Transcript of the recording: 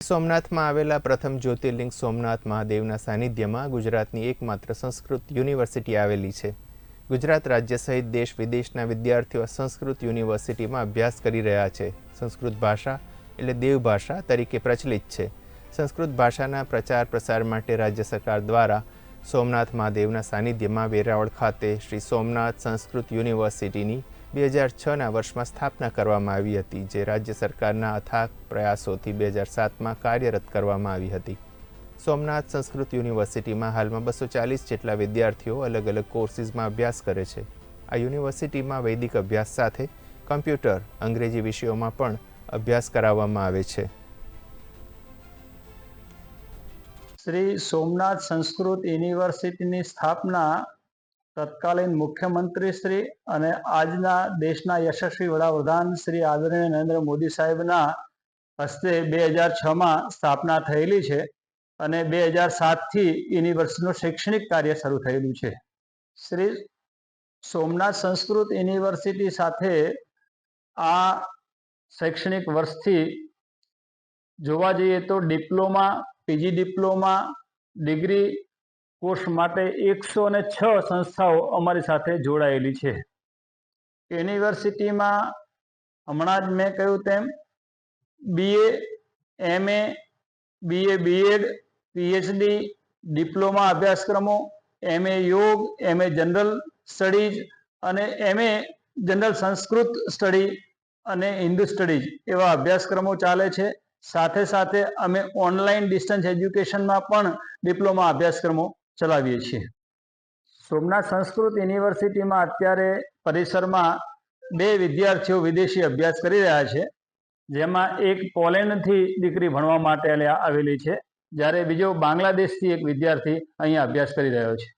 સોમનાથમાં આવેલા પ્રથમ જ્યોતિર્લિંગ સોમનાથ મહાદેવના સાનિધ્યમાં ગુજરાતની એકમાત્ર સંસ્કૃત યુનિવર્સિટી આવેલી છે. ગુજરાત રાજ્ય સહિત દેશ વિદેશના વિદ્યાર્થીઓ સંસ્કૃત યુનિવર્સિટીમાં અભ્યાસ કરી રહ્યા છે. સંસ્કૃત ભાષા એટલે દેવભાષા તરીકે પ્રચલિત છે. સંસ્કૃત ભાષાના પ્રચાર પ્રસાર માટે રાજ્ય સરકાર દ્વારા સોમનાથ મહાદેવના સાનિધ્યમાં વેરાવળ ખાતે શ્રી સોમનાથ સંસ્કૃત યુનિવર્સિટીની બે હજાર છના વર્ષમાં સ્થાપના કરવામાં આવી હતી, જે રાજ્ય સરકારના અથાક પ્રયાસોથી બે હજાર સાતમાં કાર્યરત કરવામાં આવી હતી. સોમનાથ સંસ્કૃત યુનિવર્સિટીમાં હાલમાં બસો ચાલીસ જેટલા વિદ્યાર્થીઓ અલગ અલગ કોર્સિસમાં અભ્યાસ કરે છે. આ યુનિવર્સિટીમાં વૈદિક અભ્યાસ સાથે કમ્પ્યુટર, અંગ્રેજી વિષયોમાં પણ અભ્યાસ કરાવવામાં આવે છે. શ્રી સોમનાથ સંસ્કૃત યુનિવર્સિટીની સ્થાપના તત્કાલીન મુખ્યમંત્રી શ્રી અને આજના દેશના યશસ્વી વડાપ્રધાન શ્રી આદરણીય નરેન્દ્ર મોદી સાહેબના હસ્તે બે હજાર છમાં સ્થાપના થયેલી છે અને બે હજાર સાતથી યુનિવર્સિટીનું શૈક્ષણિક કાર્ય શરૂ થયેલું છે. શ્રી સોમનાથ સંસ્કૃત યુનિવર્સિટી સાથે આ શૈક્ષણિક વર્ષથી જોવા જઈએ તો diploma, PG diploma, degree course માટે એકસો ને છ સંસ્થાઓ અમારી સાથે જોડાયેલી છે. યુનિવર્સિટીમાં હમણાં જ મેં કહ્યું તેમ BA MA BA BEd PhD diploma અભ્યાસક્રમો એમએ યોગ એમએ જનરલ સ્ટડીઝ અને એમએ જનરલ સંસ્કૃત સ્ટડી અને હિન્દુ સ્ટડીઝ એવા અભ્યાસક્રમો ચાલે છે. સાથે સાથે અમે ઓનલાઈન ડિસ્ટન્સ એજ્યુકેશનમાં પણ ડિપ્લોમા અભ્યાસક્રમો ચલાવીએ છીએ. સોમનાથ સંસ્કૃત યુનિવર્સિટીમાં અત્યારે પરિસરમાં બે વિદ્યાર્થીઓ વિદેશી અભ્યાસ કરી રહ્યા છે. જેમાં એક પોલેન્ડથી દીકરી ભણવા માટે આવેલી છે. જ્યારે બીજો બાંગ્લાદેશથી એક વિદ્યાર્થી અહીંયા અભ્યાસ કરી રહ્યો છે.